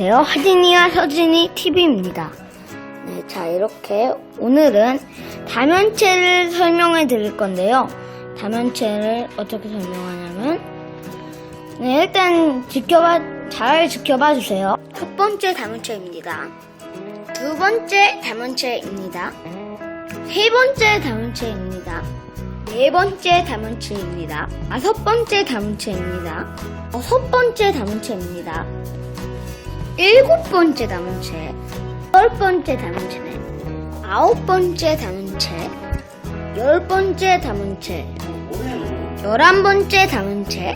하진이와 서진이 TV입니다. 네, 자, 이렇게 오늘은 다면체를 설명해 드릴 건데요. 다면체를 어떻게 설명하냐면, 네, 일단 지켜봐, 잘 지켜봐 주세요. 첫 번째 다면체입니다. 두 번째 다면체입니다. 세 번째 다면체입니다. 네 번째 다문체입니다. 다섯 번째 다문체입니다. 여섯 번째 다문체입니다. 일곱 번째 다문체, 열 번째 다문체네. 아홉 번째 다문체, 열 번째 다문체, 열한 번째 다문체,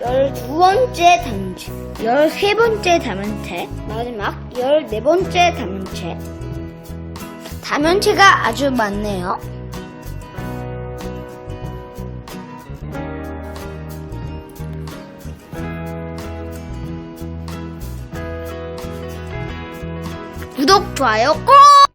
열두 번째 다문체, 열세 번째 다문체, 마지막 열네 번째 다문체. 다면체가 아주 많네요. 구독, 좋아요 꼭